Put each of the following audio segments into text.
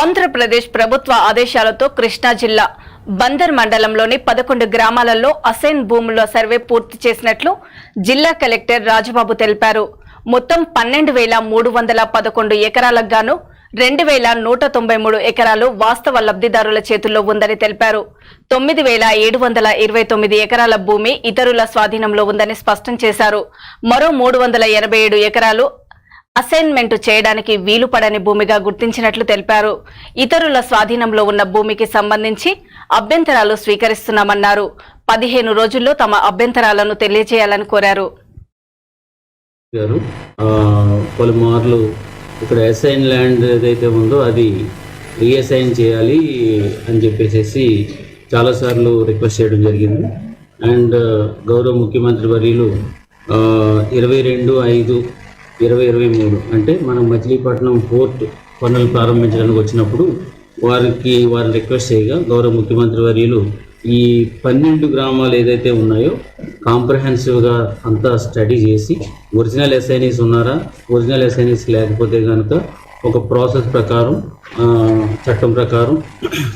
ఆంధ్రప్రదేశ్ ప్రభుత్వ ఆదేశాలతో కృష్ణా జిల్లా బందర్ మండలంలోని పదకొండు గ్రామాలలో అసైన్ భూముల సర్వే పూర్తి చేసినట్లు జిల్లా కలెక్టర్ రాజబాబు తెలిపారు. మొత్తం పన్నెండు వేల మూడు వందల పదకొండు ఎకరాలకు గాను రెండు వేల నూట తొంభై మూడు ఎకరాలు వాస్తవ లబ్ధిదారుల చేతుల్లో ఉందని తెలిపారు. తొమ్మిది వేల ఏడు వందల ఇరవై తొమ్మిది ఎకరాల భూమి ఇతరుల స్వాధీనంలో ఉందని స్పష్టం చేశారు. మరో మూడు వందల ఎనభై ఏడు ఎకరాలు అసైన్మెంట్ చేయడానికి వీలు పడని భూమిగా గుర్తించినట్లు తెలిపారు. ఇతరుల స్వాధీనంలో ఉన్న భూమికి సంబంధించి అభ్యంతరాలు స్వీకరిస్తున్నామన్నారు. పదిహేను రోజుల్లో తమ అభ్యంతరాలను తెలియజేయాలని కోరారు. గారు పలుమార్లు ఇక్కడ అసైన్ ల్యాండ్ ఏదైతే ఉందో అది రీఅసైన్ చేయాలి అని చెప్పేసి చాలాసార్లు రిక్వెస్ట్ చేయడం జరిగింది. అండ్ గౌరవ ముఖ్యమంత్రి వర్యులు ఇరవై రెండు ఐదు ఇరవై ఇరవై మూడు. అంటే మనం మచిలీపట్నం పోర్ట్ పనులు ప్రారంభించడానికి వచ్చినప్పుడు వారికి వారిని రిక్వెస్ట్ చేయగా గౌరవ ముఖ్యమంత్రి వర్యులు ఈ పన్నెండు గ్రామాలు ఏదైతే ఉన్నాయో కాంప్రహెన్సివ్గా అంతా స్టడీ చేసి ఒరిజినల్ ఎస్ఐనీస్ ఉన్నారా ఒరిజినల్ ఎస్ఐనీస్ లేకపోతే కనుక ఒక ప్రాసెస్ ప్రకారం చట్టం ప్రకారం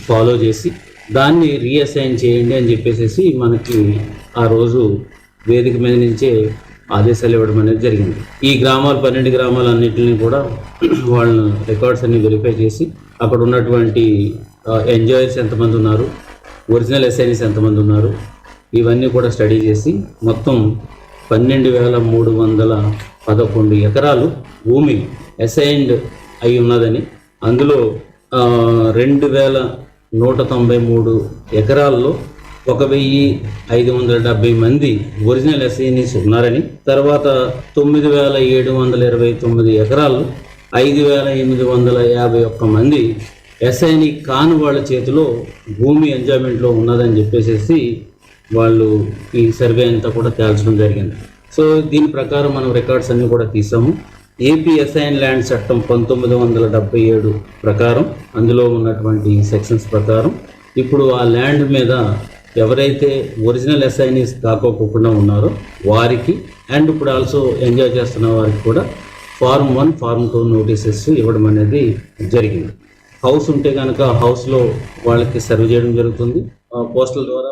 ఫాలో చేసి దాన్ని రీఅసైన్ చేయండి అని చెప్పేసి మనకి ఆ రోజు వేదిక మీద నుంచే ఆదేశాలు ఇవ్వడం అనేది జరిగింది. ఈ గ్రామాలు పన్నెండు గ్రామాలన్నింటినీ కూడా వాళ్ళ రికార్డ్స్ అన్ని వెరిఫై చేసి అక్కడ ఉన్నటువంటి ఎంజాయర్స్ ఎంతమంది ఉన్నారు ఒరిజినల్ ఎస్ఐనిస్ ఎంతమంది ఉన్నారు ఇవన్నీ కూడా స్టడీ చేసి మొత్తం పన్నెండు వేల మూడు వందల పదకొండు ఎకరాలు భూమి అసైన్డ్ అయి ఉన్నదని అందులో రెండు వేల నూట తొంభై మూడు ఎకరాల్లో ఒక వెయ్యి ఐదు వందల డెబ్బై మంది ఒరిజినల్ ఎస్ఐనిస్ ఉన్నారని తర్వాత తొమ్మిది వేల ఏడు వందల ఇరవై తొమ్మిది ఎకరాలు ఐదు వేల ఎనిమిది వందల యాభై ఒక్క మంది ఎస్ఐని కాని వాళ్ళ చేతిలో భూమి ఎంజాయ్మెంట్లో ఉన్నదని చెప్పేసి వాళ్ళు ఈ సర్వే అంతా కూడా తేల్చడం జరిగింది. సో దీని ప్రకారం మనం రికార్డ్స్ అన్నీ కూడా తీసాము. ఏపీ ఎస్ఐన్ ల్యాండ్ చట్టం పంతొమ్మిది వందల డెబ్బై ఏడు ప్రకారం అందులో ఉన్నటువంటి సెక్షన్స్ ప్రకారం ఇప్పుడు ఆ ల్యాండ్ మీద ఎవరైతే ఒరిజినల్ ఎస్ఐనీస్ కాకోకుండా ఉన్నారో వారికి అండ్ ఇప్పుడు ఆల్సో ఎంజాయ్ చేస్తున్న వారికి కూడా form one form two notices ఇవ్వడం అనేది జరిగింది. హౌస్ ఉంటే కనుక హౌస్లో వాళ్ళకి సర్వ్ చేయడం జరుగుతుంది. పోస్టల్ ద్వారా